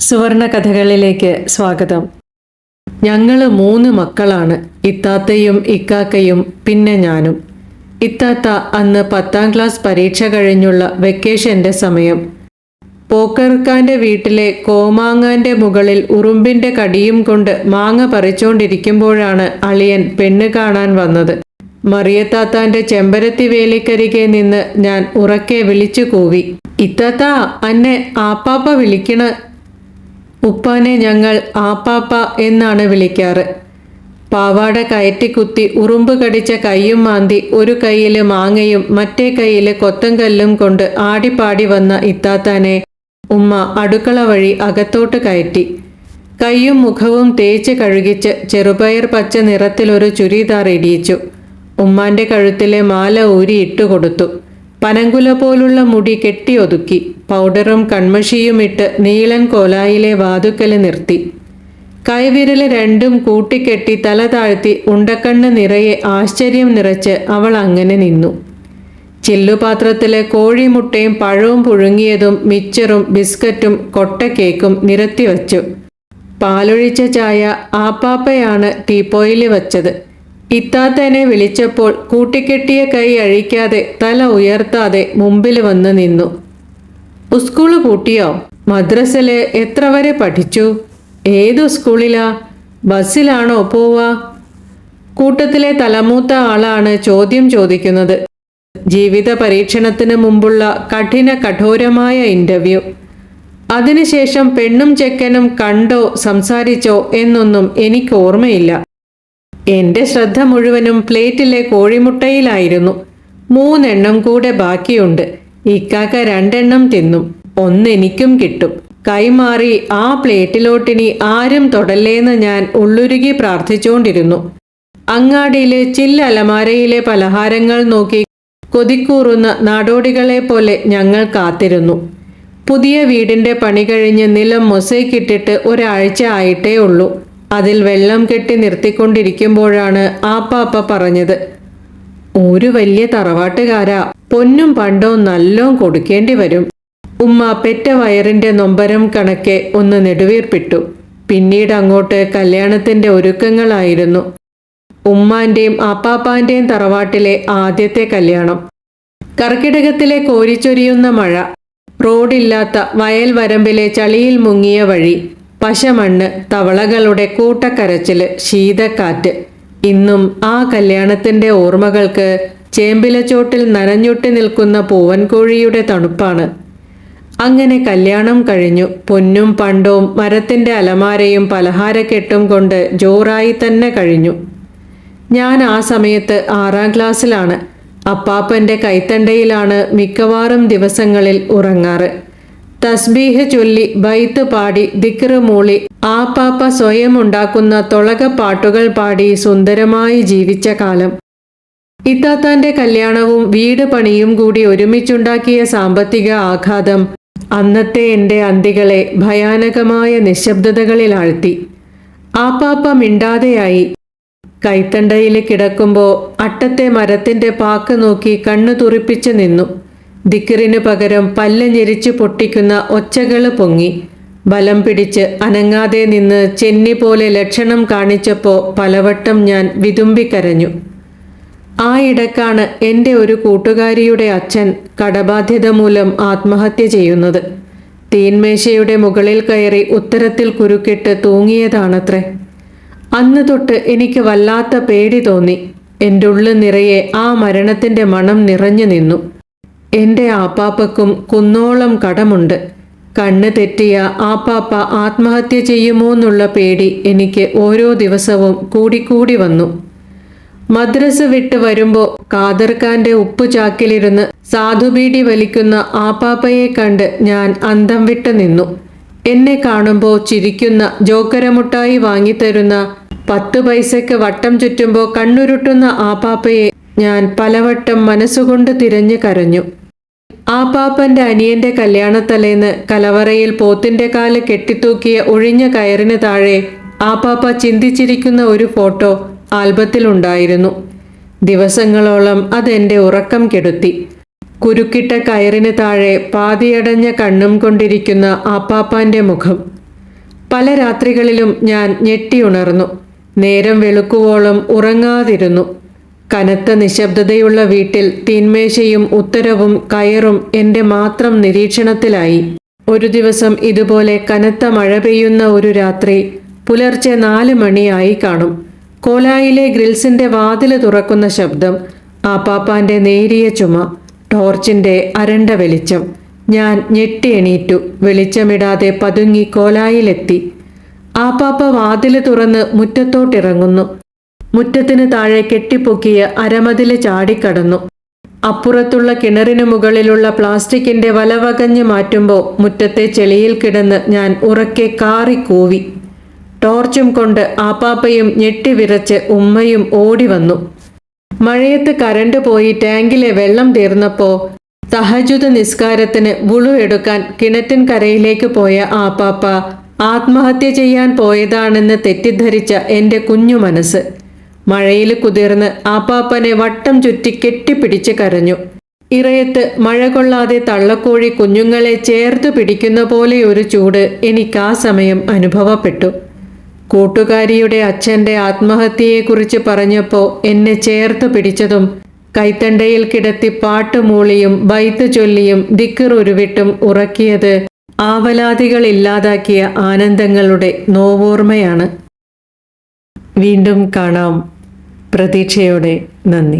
സുവർണ കഥകളിലേക്ക് സ്വാഗതം. ഞങ്ങൾ മൂന്ന് മക്കളാണ്. ഇത്താത്തയും ഇക്കാക്കയും പിന്നെ ഞാനും. ഇത്താത്ത അന്ന് പത്താം ക്ലാസ് പരീക്ഷ കഴിഞ്ഞുള്ള വെക്കേഷന്റെ സമയം. പോക്കർക്കാന്റെ വീട്ടിലെ കോമാങ്ങാന്റെ മുകളിൽ ഉറുമ്പിന്റെ കടിയും കൊണ്ട് മാങ്ങ പറിച്ചുകൊണ്ടിരിക്കുമ്പോഴാണ് അളിയൻ പെണ്ണ് കാണാൻ വന്നത്. മറിയത്താത്താന്റെ ചെമ്പരത്തി വേലിക്കരികെ നിന്ന് ഞാൻ ഉറക്കെ വിളിച്ചു കൂവി. ഇത്താത്ത അന്നെ ആപ്പാപ്പ വിളിക്കണ. ഉപ്പാനെ ഞങ്ങൾ ആപ്പാപ്പ എന്നാണ് വിളിക്കാറ്. പാവാട കയറ്റിക്കുത്തി ഉറുമ്പ് കടിച്ച കൈയും മാന്തി ഒരു കൈയിൽ മാങ്ങയും മറ്റേ കൈയിൽ കൊത്തങ്കല്ലും കൊണ്ട് ആടിപ്പാടി വന്ന ഇത്താത്താനെ ഉമ്മ അടുക്കള വഴി അകത്തോട്ട് കയറ്റി. കൈയും മുഖവും തേച്ച് കഴുകിച്ച് ചെറുപയർ പച്ച നിറത്തിലൊരു ചുരിദാർ ഇടിയിച്ചു. ഉമ്മാന്റെ കഴുത്തിലെ മാല ഊരി ഇട്ടുകൊടുത്തു പനങ്കുല പോലുള്ള മുടി കെട്ടിയൊതുക്കി പൗഡറും കൺമഷിയും ഇട്ട് നീളൻ കോലായിലെ വാതുക്കൽ നിർത്തി. കൈവിരൽ രണ്ടും കൂട്ടിക്കെട്ടി തല താഴ്ത്തി ഉണ്ടക്കണ്ണ് നിറയെ ആശ്ചര്യം നിറച്ച് അവൾ അങ്ങനെ നിന്നു. ചില്ലുപാത്രത്തിലെ കോഴിമുട്ടയും പഴവും പുഴുങ്ങിയതും മിച്ചറും ബിസ്ക്കറ്റും കൊട്ടക്കേക്കും നിരത്തി വച്ചു. പാലൊഴിച്ച ചായ ആപ്പാപ്പയാണ് ടീപ്പോയിൽ വച്ചത്. ഇത്താത്തനെ വിളിച്ചപ്പോൾ കൂട്ടിക്കെട്ടിയ കൈ അഴിക്കാതെ തല ഉയർത്താതെ മുമ്പിൽ വന്ന് നിന്നു. സ്കൂൾ പൂട്ടിയോ? മദ്രസിൽ എത്ര വരെ പഠിച്ചു? ഏതു സ്കൂളിലാ ബസ്സിലാണോ പോവാ കൂട്ടത്തിലെ തലമൂത്ത ആളാണ് ചോദ്യം ചോദിക്കുന്നത്. ജീവിത പരീക്ഷണത്തിന് മുമ്പുള്ള കഠിന കഠോരമായ ഇന്റർവ്യൂ. അതിനുശേഷം പെണ്ണും ചെക്കനും കണ്ടോ സംസാരിച്ചോ എന്നൊന്നും എനിക്ക് ഓർമ്മയില്ല. എന്റെ ശ്രദ്ധ മുഴുവനും പ്ലേറ്റിലെ കോഴിമുട്ടയിലായിരുന്നു. മൂന്നെണ്ണം കൂടെ ബാക്കിയുണ്ട്. ഇക്കാക്ക രണ്ടെണ്ണം തിന്നും. ഒന്നെനിക്കും കിട്ടും. കൈമാറി ആ പ്ലേറ്റിലോട്ടിനി ആരും തൊടല്ലേന്ന് ഞാൻ ഉള്ളുരുകി പ്രാർത്ഥിച്ചുകൊണ്ടിരുന്നു അങ്ങാടിയിലെ ചില്ലലമാരയിലെ പലഹാരങ്ങൾ നോക്കി കൊതിക്കൂറുന്ന നാടോടികളെ പോലെ ഞങ്ങൾ കാത്തിരുന്നു. പുതിയ വീടിന്റെ പണി കഴിഞ്ഞ് നിലം മൊസൈക്കിട്ടിട്ട് ഒരാഴ്ച ആയിട്ടേ ഉള്ളൂ അതിൽ വെള്ളം കെട്ടി നിർത്തിക്കൊണ്ടിരിക്കുമ്പോഴാണ് ആപ്പാപ്പ പറഞ്ഞത് ഒരു വലിയ തറവാട്ടുകാരാ പൊന്നും പണ്ടോ നല്ലോം കൊടുക്കേണ്ടി വരും. ഉമ്മ പെറ്റ വയറിന്റെ നൊമ്പരം കണക്കെ ഒന്ന് നെടുവീർപ്പിട്ടു. പിന്നീട് അങ്ങോട്ട് കല്യാണത്തിന്റെ ഒരുക്കങ്ങളായിരുന്നു. ഉമ്മാന്റെയും ആപ്പാപ്പാന്റെയും തറവാട്ടിലെ ആദ്യത്തെ കല്യാണം. കർക്കിടകത്തിലെ കോരിച്ചൊരിയുന്ന മഴ റോഡില്ലാത്ത വയൽ വരമ്പിലെ ചളിയിൽ മുങ്ങിയ വഴി പശമണ്ണ് തവളകളുടെ കൂട്ടക്കരച്ചിൽ ശീതക്കാറ്റ്. ഇന്നും ആ കല്യാണത്തിന്റെ ഓർമ്മകൾക്ക് ചേമ്പിലച്ചോട്ടിൽ നനഞ്ഞൊട്ടി നിൽക്കുന്ന പൂവൻകോഴിയുടെ തണുപ്പാണ്. അങ്ങനെ കല്യാണം കഴിഞ്ഞു. പൊന്നും പണ്ടവും മരത്തിന്റെ അലമാരയും പലഹാരക്കെട്ടും കൊണ്ട് ജോറായി തന്നെ കഴിഞ്ഞു. ഞാൻ ആ സമയത്ത് ആറാം ക്ലാസ്സിലാണ്. അപ്പാപ്പന്റെ കൈത്തണ്ടയിലാണ് മിക്കവാറും ദിവസങ്ങളിൽ ഉറങ്ങാറ്. തസ്ബീഹ് ചൊല്ലി ബൈത്ത് പാടി ദിക്റ് മൂളി ആപ്പാപ്പ സ്വയം ഉണ്ടാക്കുന്ന തുളകപ്പാട്ടുകൾ പാട്ടുകൾ പാടി സുന്ദരമായി ജീവിച്ച കാലം. ഇത്താത്താന്റെ കല്യാണവും വീട് പണിയും കൂടി ഒരുമിച്ചുണ്ടാക്കിയ സാമ്പത്തിക ആഘാതം അന്നത്തെ എന്റെ അന്തികളെ ഭയാനകമായ നിശബ്ദതകളിൽ ആഴ്ത്തി. ആപ്പാപ്പ മിണ്ടാതെയായി. കൈത്തണ്ടയിൽ കിടക്കുമ്പോൾ അട്ടത്തെ മരത്തിന്റെ പാക്ക് നോക്കി കണ്ണു തുറിപ്പിച്ചു നിന്നു. ദിക്കറിനു പകരം പല്ല് ഞെരിച്ച് പൊട്ടിക്കുന്ന ഒച്ചകൾ പൊങ്ങി. ബലം പിടിച്ച് അനങ്ങാതെ നിന്ന് ചെന്നി പോലെ ലക്ഷണം കാണിച്ചപ്പോൾ പലവട്ടം ഞാൻ വിതുമ്പിക്കരഞ്ഞു. ആ ഇടക്കാണ് എന്റെ ഒരു കൂട്ടുകാരിയുടെ അച്ഛൻ കടബാധ്യത മൂലം ആത്മഹത്യ ചെയ്യുന്നത്. തീന്മേശയുടെ മുകളിൽ കയറി ഉത്തരത്തിൽ കുരുക്കിട്ട് തൂങ്ങിയതാണത്രേ. അന്ന് തൊട്ട് എനിക്ക് വല്ലാത്ത പേടി തോന്നി. എന്റെ ഉള്ളു നിറയെ ആ മരണത്തിന്റെ മണം നിറഞ്ഞു നിന്നു. എന്റെ ആപ്പാപ്പക്കും കുന്നോളം കടമുണ്ട്. കണ്ണ് തെറ്റിയ ആപ്പാപ്പ ആത്മഹത്യ ചെയ്യുമോ എന്നുള്ള പേടി എനിക്ക് ഓരോ ദിവസവും കൂടിക്കൂടി വന്നു. മദ്രസ വിട്ട് വരുമ്പോൾ കാദർഖാന്റെ ഉപ്പു ചാക്കിലിരുന്ന് സാധുബീഡി വലിക്കുന്ന ആപ്പാപ്പയെ കണ്ട് ഞാൻ അന്തം വിട്ട് നിന്നു. എന്നെ കാണുമ്പോൾ ചിരിക്കുന്ന ജോക്കരമുട്ടായി വാങ്ങിത്തരുന്ന പത്ത് പൈസയ്ക്ക് വട്ടം ചുറ്റുമ്പോൾ കണ്ണുരുട്ടുന്ന ആപ്പാപ്പയെ ഞാൻ പലവട്ടം മനസ്സുകൊണ്ട് തിരഞ്ഞു കരഞ്ഞു. ആപ്പാപ്പന്റെ അനിയന്റെ കല്യാണത്തലേന്ന് കലവറയിൽ പോത്തിന്റെ കാൽ കെട്ടിത്തൂക്കിയ ഒഴിഞ്ഞ കയറിന് താഴെ പാപ്പ ചിന്തിച്ചിരിക്കുന്ന ഒരു ഫോട്ടോ ആൽബത്തിലുണ്ടായിരുന്നു. ദിവസങ്ങളോളം അതെന്റെ ഉറക്കം കെടുത്തി. കുരുക്കിട്ട കയറിന് താഴെ പാതിയടഞ്ഞ കണ്ണും കൊണ്ടിരിക്കുന്ന ആപ്പാപ്പാന്റെ മുഖം. പല രാത്രികളിലും ഞാൻ ഞെട്ടിയുണർന്നു നേരം വെളുക്കുവോളം ഉറങ്ങാതിരുന്നു. കനത്ത നിശബ്ദതയുള്ള വീട്ടിൽ തീന്മേശയും ഉത്തരവും കയറും എന്റെ മാത്രം നിരീക്ഷണത്തിലായി. ഒരു ദിവസം ഇതുപോലെ കനത്ത മഴ പെയ്യുന്ന ഒരു രാത്രി പുലർച്ചെ നാല് മണിയായി കാണും. കോലായിലെ ഗ്രിൽസിന്റെ വാതിൽ തുറക്കുന്ന ശബ്ദം ആപ്പാപ്പാന്റെ നേരിയ ചുമ ടോർച്ചിന്റെ അരണ്ട വെളിച്ചം. ഞാൻ ഞെട്ടി എണീറ്റു വെളിച്ചമിടാതെ പതുങ്ങി കോലായിലെത്തി. ആപ്പാപ്പ വാതിൽ തുറന്ന് മുറ്റത്തോട്ടിറങ്ങുന്നു. മുറ്റത്തിന് താഴെ കെട്ടിപ്പൊക്കിയ അരമതിൽ ചാടിക്കടന്നു. അപ്പുറത്തുള്ള കിണറിനു മുകളിലുള്ള പ്ലാസ്റ്റിക്കിന്റെ വലവകഞ്ഞ് മാറ്റുമ്പോൾ മുറ്റത്തെ ചെളിയിൽ കിടന്ന് ഞാൻ ഉറക്കെ കാറി കൂവി ടോർച്ചും കൊണ്ട് ആപ്പാപ്പയും ഞെട്ടിവിറച്ച് ഉമ്മയും ഓടി വന്നു. മഴയത്ത് കരണ്ട് പോയി ടാങ്കിലെ വെള്ളം തീർന്നപ്പോ തഹജുദ് നിസ്കാരത്തിന് വുളു എടുക്കാൻ കിണറ്റിൻ കരയിലേക്ക് പോയ ആപ്പാപ്പ ആത്മഹത്യ ചെയ്യാൻ പോയതാണെന്ന് തെറ്റിദ്ധരിച്ച എന്റെ കുഞ്ഞു മനസ്സ്. മഴയിൽ കുതിർന്ന് ആപ്പാപ്പനെ വട്ടം ചുറ്റി കെട്ടിപ്പിടിച്ച് കരഞ്ഞു. ഇറയത്ത് മഴ കൊള്ളാതെ തള്ളക്കോഴി കുഞ്ഞുങ്ങളെ ചേർത്ത് പിടിക്കുന്ന പോലെ ഒരു ചൂട് എനിക്ക് ആ സമയം അനുഭവപ്പെട്ടു. കൂട്ടുകാരിയുടെ അച്ഛന്റെ ആത്മഹത്യയെക്കുറിച്ച് പറഞ്ഞപ്പോൾ എന്നെ ചേർത്ത് പിടിച്ചതും കൈത്തണ്ടയിൽ കിടത്തി പാട്ടുമൂളിയും ബൈത്ത് ചൊല്ലിയും ദിക്കറുരുവിട്ടും ഉറക്കിയത് ആവലാതികൾ ഇല്ലാതാക്കിയ ആനന്ദങ്ങളുടെ നോവോർമ്മയാണ് വീണ്ടും കാണാം. പ്രതീക്ഷയോടെ നന്ദി.